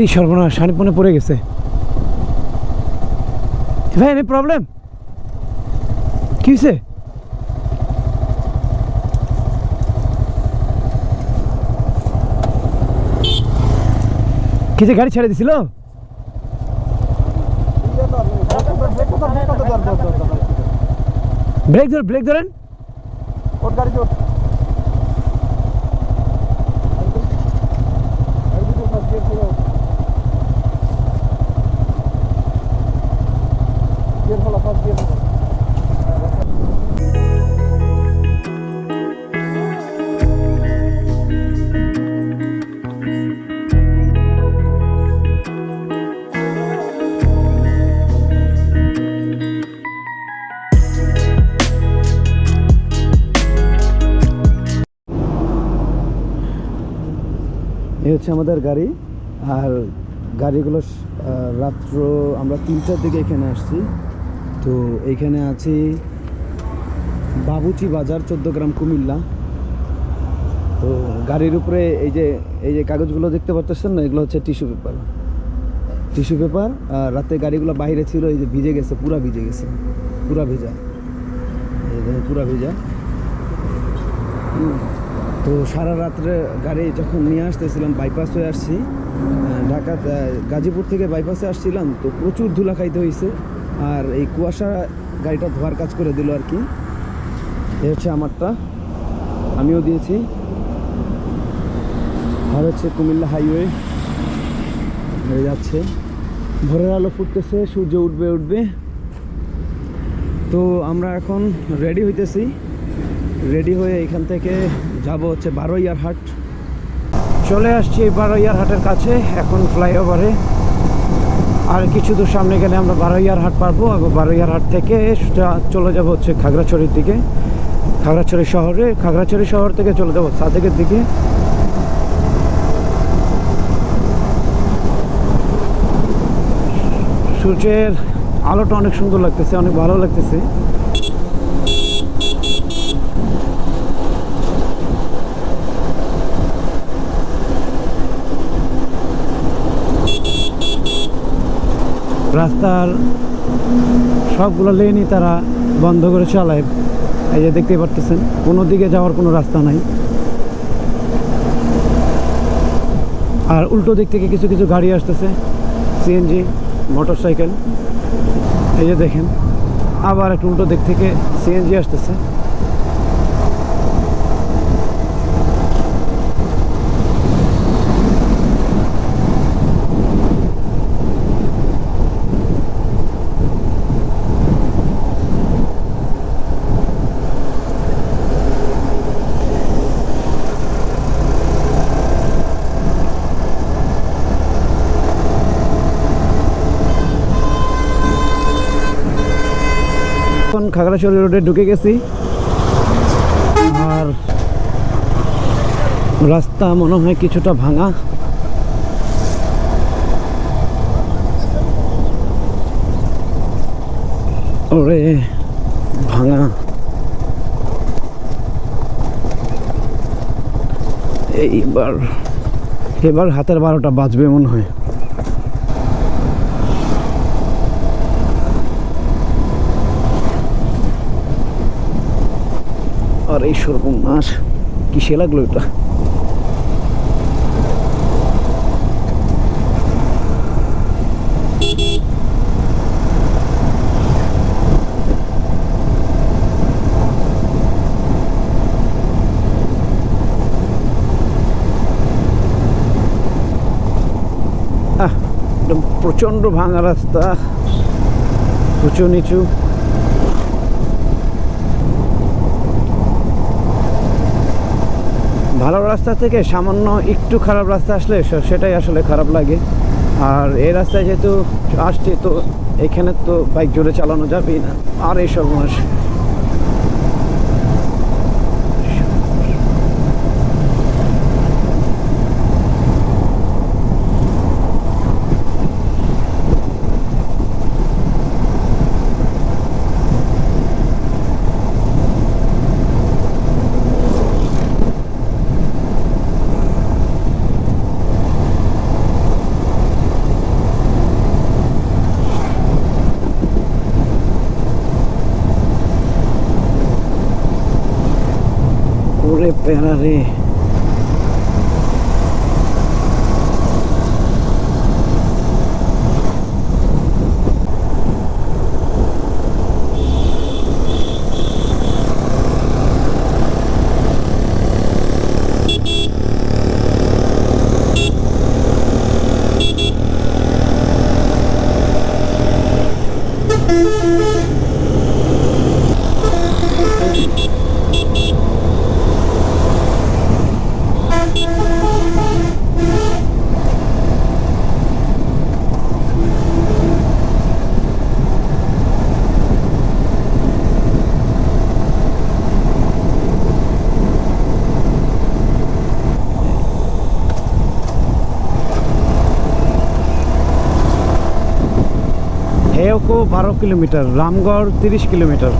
এই সর্বনাশ শানিপনে পড়ে গেছে। ভাই এনি প্রবলেম কি হয়েছে কিছু গাড়ি ছেড়ে দিছিল? ব্রেক ধর, ব্রেক ধরেন। ওর গাড়ি হচ্ছে আমাদের গাড়ি। আর গাড়িগুলো রাত্র আমরা তিনটার দিকে এখানে আসছি। তো এইখানে আছি বাবুচি বাজার, চোদ্দ গ্রাম কুমিল্লা। তো গাড়ির উপরে এই যে এই যে কাগজগুলো দেখতে পাচ্ছেন না, এগুলো হচ্ছে টিস্যু পেপার। টিস্যু পেপার, আর রাতে গাড়িগুলো বাইরে ছিল, এই যে ভিজে গেছে, পুরা ভিজে গেছে, পুরা ভেজা। পুরা ভেজা। হুম। তো সারা রাত্রে গাড়ি যখন নিয়ে আসতেছিলাম বাইপাস হয়ে আসছি। ঢাকা গাজীপুর থেকে বাইপাসে আসছিলাম, তো প্রচুর ধুলা খাইতে হয়েছে আর এই কুয়াশা গাড়িটা ধোয়ার কাজ করে দিল আর কি এ হচ্ছে আমারটা। আমিও দিয়েছি। আর হচ্ছে কুমিল্লা হাইওয়ে হয়ে যাচ্ছে। ভোরের আলো ফুটতেছে, সূর্য উঠবে উঠবে। তো আমরা এখন রেডি হইতেছি। রেডি হয়ে এখান থেকে যাব হচ্ছে বারোইয়ার হাট। চলে আসছি এই বারোইয়ার হাটের কাছে, এখন ফ্লাইওভারে। আর কিছু দূর সামনে গেলে আমরা বারোইয়ার হাট পারব। এবং বারোইয়ার হাট থেকে চলে যাব হচ্ছে খাগড়াছড়ির দিকে। খাগড়াছড়ি শহরে, খাগড়াছড়ি শহর থেকে চলে যাব সাদেকের দিকে। সূর্যের আলোটা অনেক সুন্দর লাগতেছে, অনেক ভালো লাগতেছে। রাস্তার সবগুলো লেনই তারা বন্ধ করে চালায়। এই যে দেখতেই পারতেছেন, কোনো দিকে যাওয়ার কোনো রাস্তা নাই। আর উল্টো দিক থেকে কিছু কিছু গাড়ি আসতেছে সিএনজি মোটর সাইকেল এই যে দেখেন, আবার একটু উল্টো দিক থেকে সিএনজি আসতেছে। এখন খাগড়াছড়ি রোডে ঢুকে গেছি। আর রাস্তা মনে হয় কিছুটা ভাঙা। ওরে, ভাঙা। এইবার, এবার হাতের বারোটা বাজবে মনে হয়। আর এই সর্বনাশ কিসে লাগল এটা? প্রচণ্ড ভাঙা রাস্তা উঁচু নিচু। ভালো রাস্তা থেকে সামান্য একটু খারাপ রাস্তা আসলে সেটাই আসলে খারাপ লাগে। আর এই রাস্তায় যেহেতু আসছি, তো এখানে তো বাইক জোরে চালানো যাবেই না। আর এই সর্বনাশ vale pena হেওকো বারো কিলোমিটার রামগড় তিরিশ কিলোমিটার।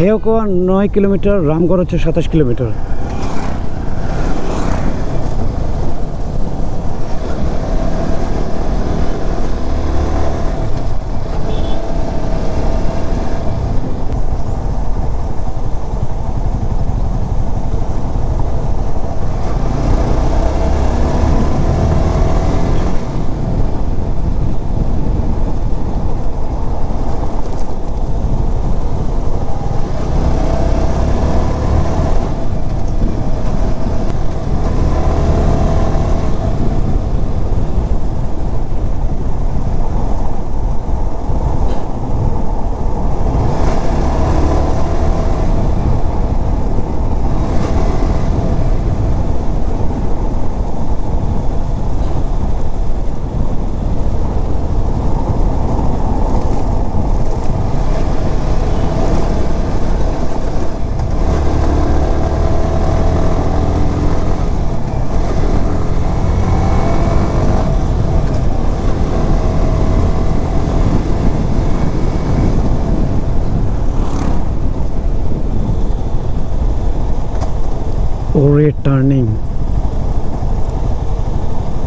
হেওকো নয় কিলোমিটার রামগড় হচ্ছে সাতাশ কিলোমিটার। ওরে টার্নিং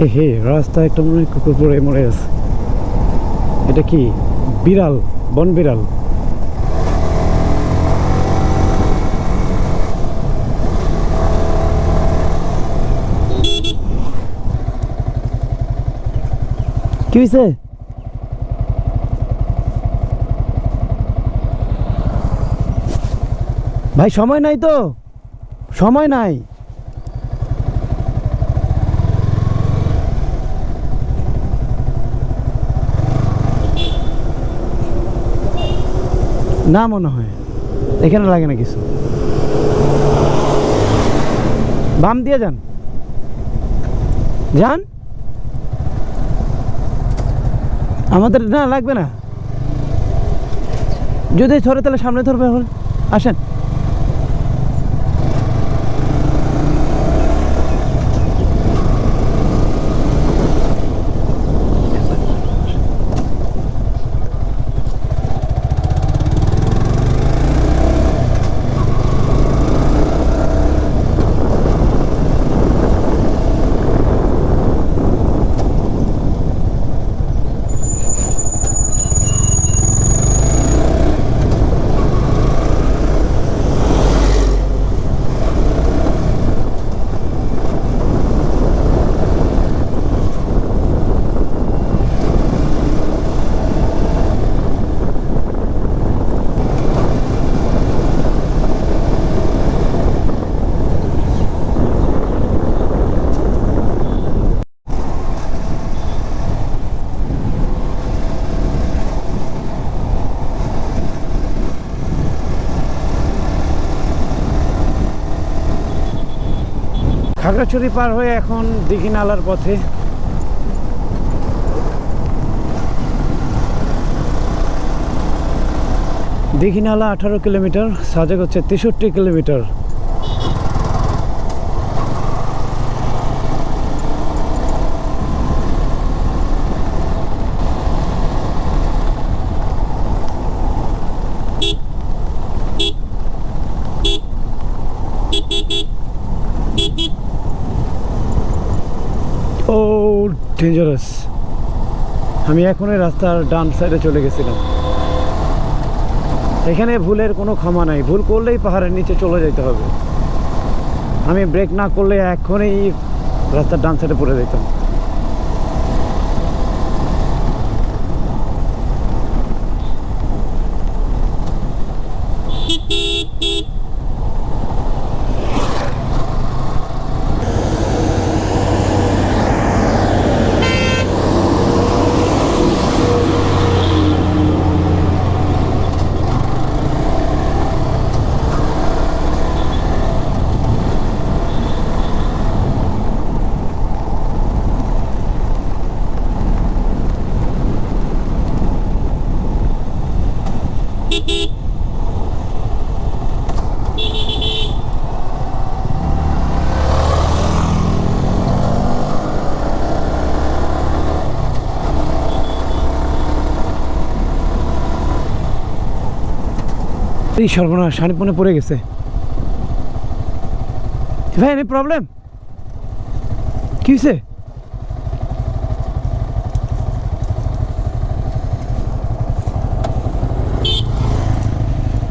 এ হে, রাস্তা একটা মনে হয় কুকুর পরে মরে আছে। এটা কি বিড়াল? বন বিড়াল? কি হয়েছে ভাই, সময় নাই তো? সময় নাই। না মনে হয়। এখানে লাগে না কিছু। বাম দিয়ে যান। যান। আমাদের না লাগবে না। যদি ধরে তাহলে সামনে ধরবে আসেন। খাগড়াছড়ি পার হয়ে এখন দিঘি নালার পথে। দিঘি নালা আঠারো কিলোমিটার, সাজেক হচ্ছে তেষট্টি কিলোমিটার। ও ডেঞ্জারাস আমি এখনই রাস্তার ডান সাইডে চলে গেছিলাম। এখানে ভুলের কোনো ক্ষমা নাই। ভুল করলেই পাহাড়ের নিচে চলে যেতে হবে। আমি ব্রেক না করলে এখনই রাস্তার ডান সাইডে পড়ে যেতাম। এই সর্বনাশ শানিপনে পড়ে গেছে। ভাই এনি প্রবলেম কি হয়েছে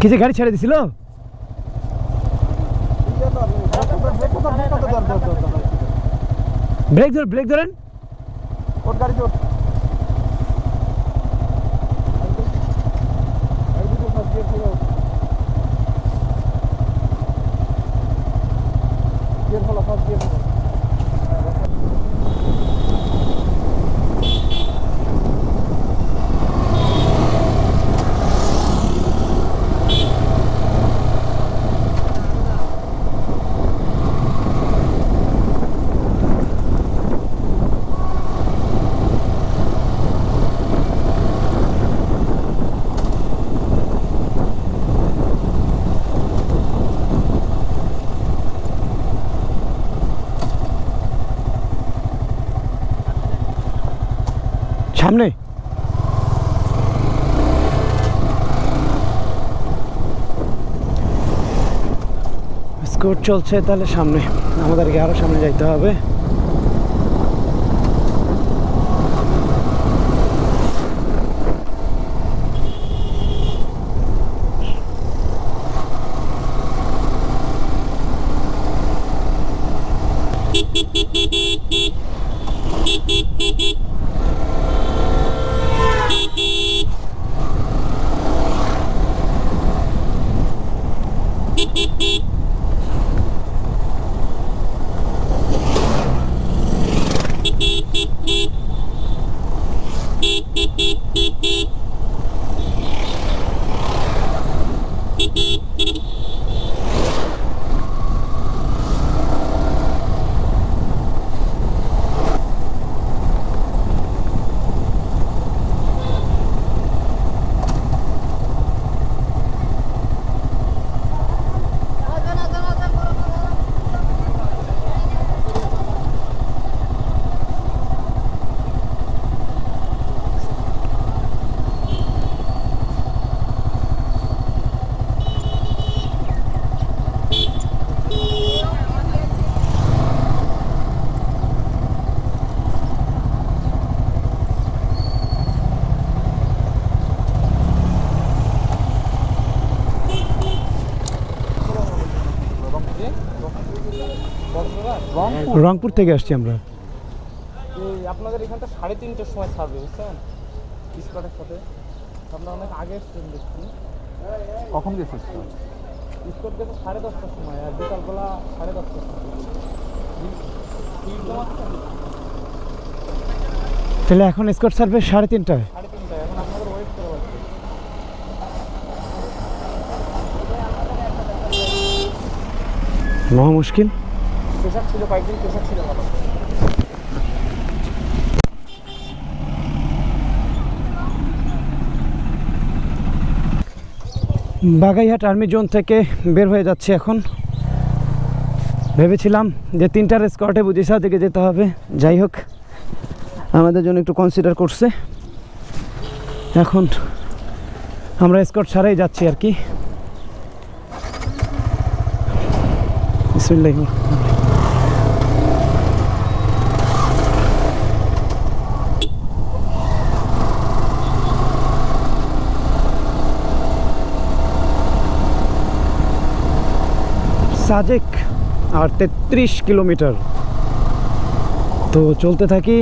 কি যে গাড়ি ছেড়ে দিছিল? ব্রেক ধর, ব্রেক ধরেন। ওর গাড়ি চলছে তাহলে সামনে আমাদেরকে আরও সামনে যাইতে হবে। রংপুর থেকে আসছি আমরা। এই আপনাদের এখানটা সাড়ে তিনটের সময় ছাড়বে বুঝছেন? স্কটের সাথে। আপনার অনেক আগে এসছেন দেখছি। কখন গেছিস স্কট গেছে সাড়ে দশটার সময় আর বিকালবেলা সাড়ে দশটার সময়। তাহলে এখন স্কট সার্ভিস সাড়ে তিনটায়? সাড়ে তিনটায় এখন আপনাদের ওয়েট করে মহা মুশকিল। প্রেশার ছিল ছিল বাগাইহাট আর্মি জোন থেকে বের হয়ে যাচ্ছে এখন। ভেবেছিলাম যে তিনটার স্কটে বুঝিসা দিকে যেতে হবে। যাই হোক, আমাদের জন্য একটু কনসিডার করছে। এখন আমরা স্কট ছাড়াই যাচ্ছি আর কি। বিসমিল্লাহির সাজেক আর তেত্রিশ কিলোমিটার। তো চলতে থাকি।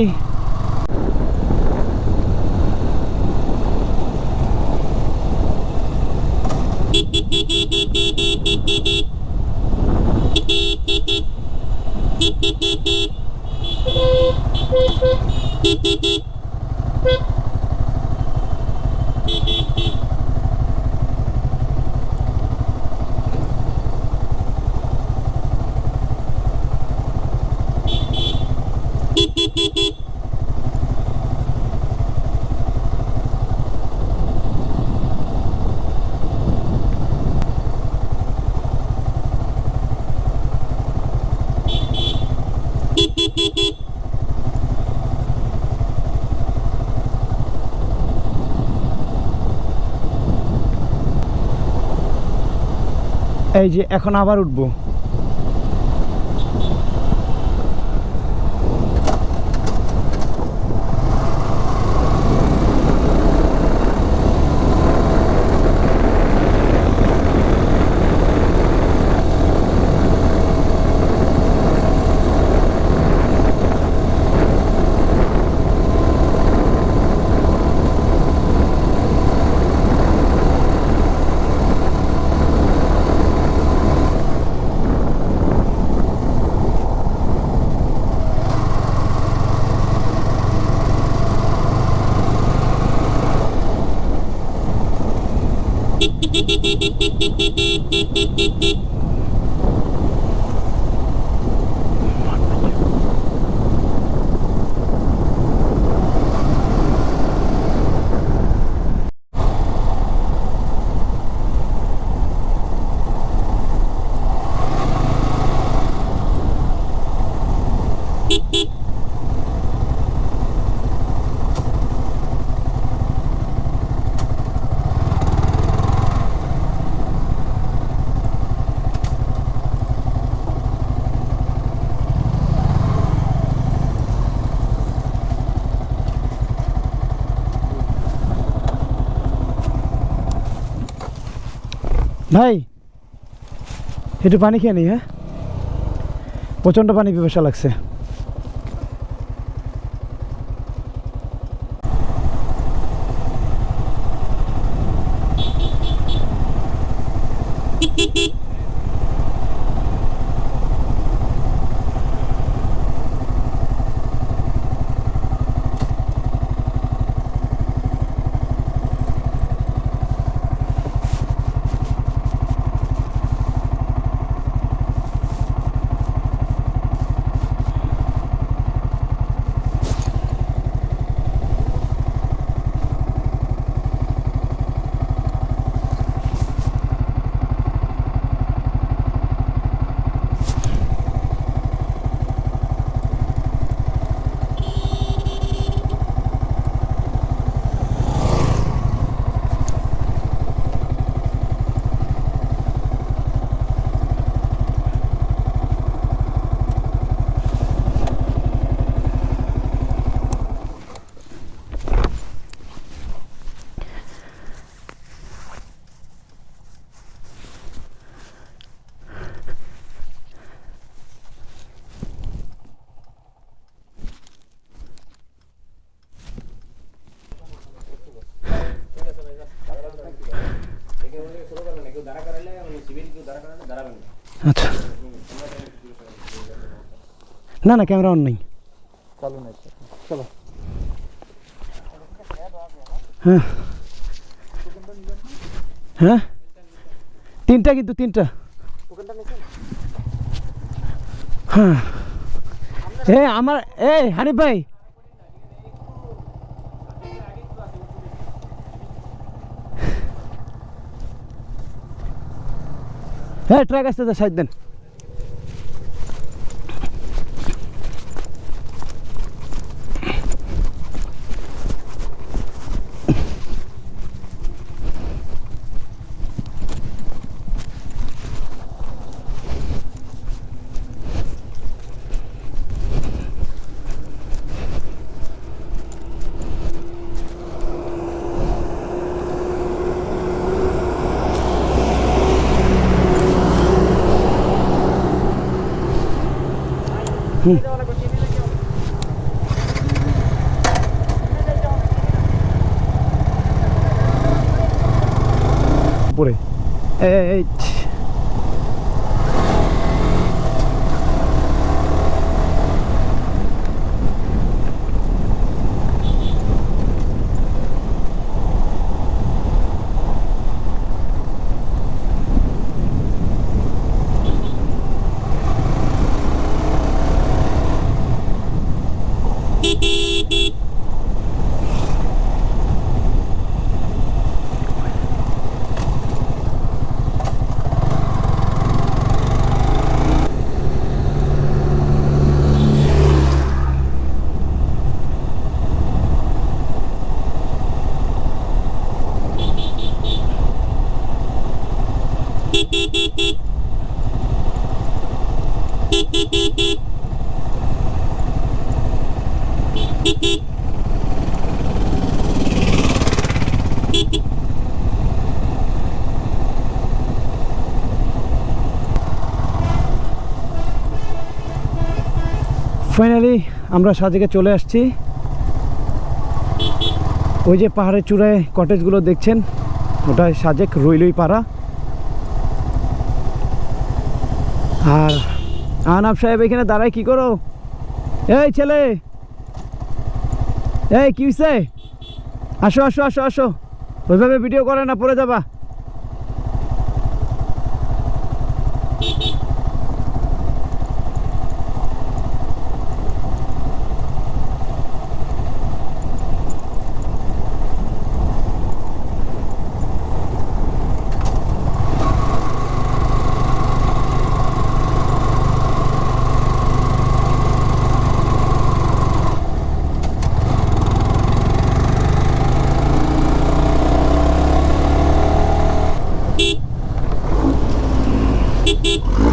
এই যে এখন আবার উঠবো। ভাই একটু পানি খেয়ে নিই হ্যাঁ প্রচণ্ড পানি পিপাসা লাগছে। আচ্ছা। না না, ক্যামেরা অন নেই। চালু হ্যাঁ। হ্যাঁ? তিনটা কিন্তু, তিনটা। হ্যাঁ। এ, আমার এই হানিফ ভাই। হ্যাঁ ট্রাক আসতে সাইড দেন উপরে এই ফাইনালি আমরা সাজেকে চলে আসছি। ওই যে পাহাড়ের চূড়ায় কটেজগুলো দেখছেন ওটা সাজেক রইলই পাড়া আর আনাব সাহেব এখানে দাঁড়ায় কি করো? এই ছেলে! এই, কি আসো আসো আসো আসো। ওইভাবে ভিডিও করে না, পড়ে যাবা।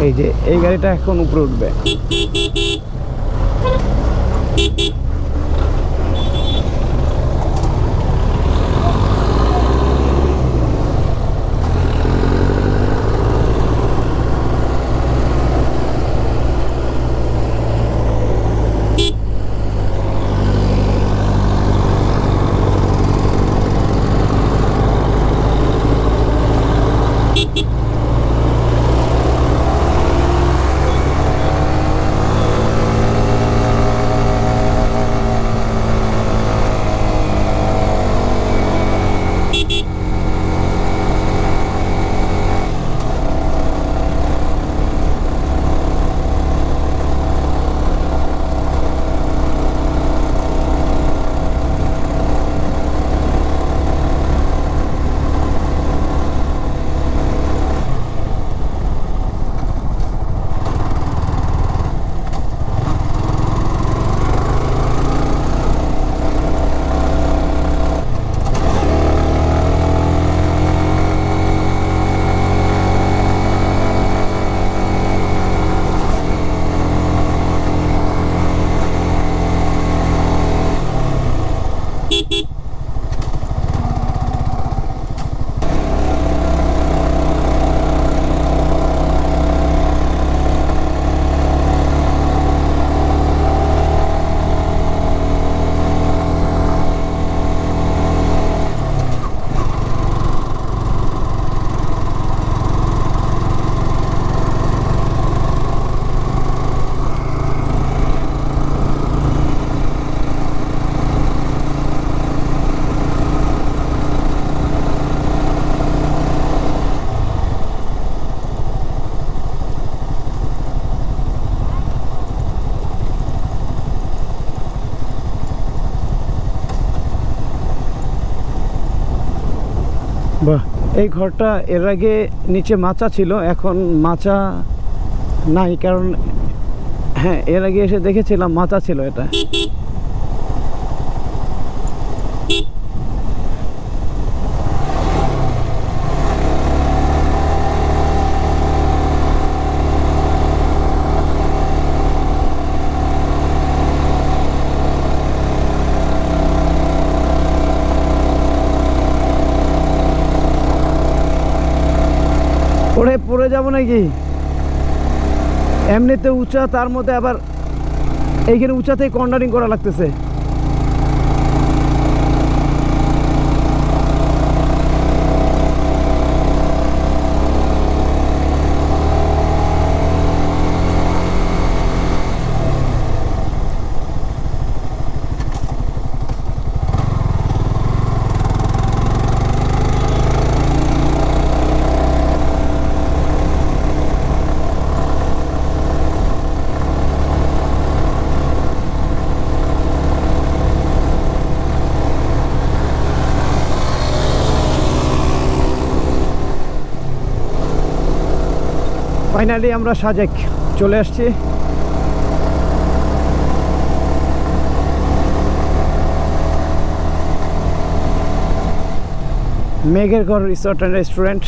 এই যে এই গাড়িটা এখন উপরে উঠবে। এই ঘরটা এর আগে নিচে মাচা ছিল, এখন মাচা নাই, কারণ হ্যাঁ এর আগে এসে দেখেছিলাম মাচা ছিল এটা পড়ে পড়ে যাব নাকি? এমনিতে উঁচা তার মধ্যে আবার এইখানে উঁচাতেই কন্ডারিং করা লাগতেছে। ফাইনালি আমরা সাজেক চলে আসছি। মেঘের ঘর রিসোর্ট অ্যান্ড রেস্টুরেন্ট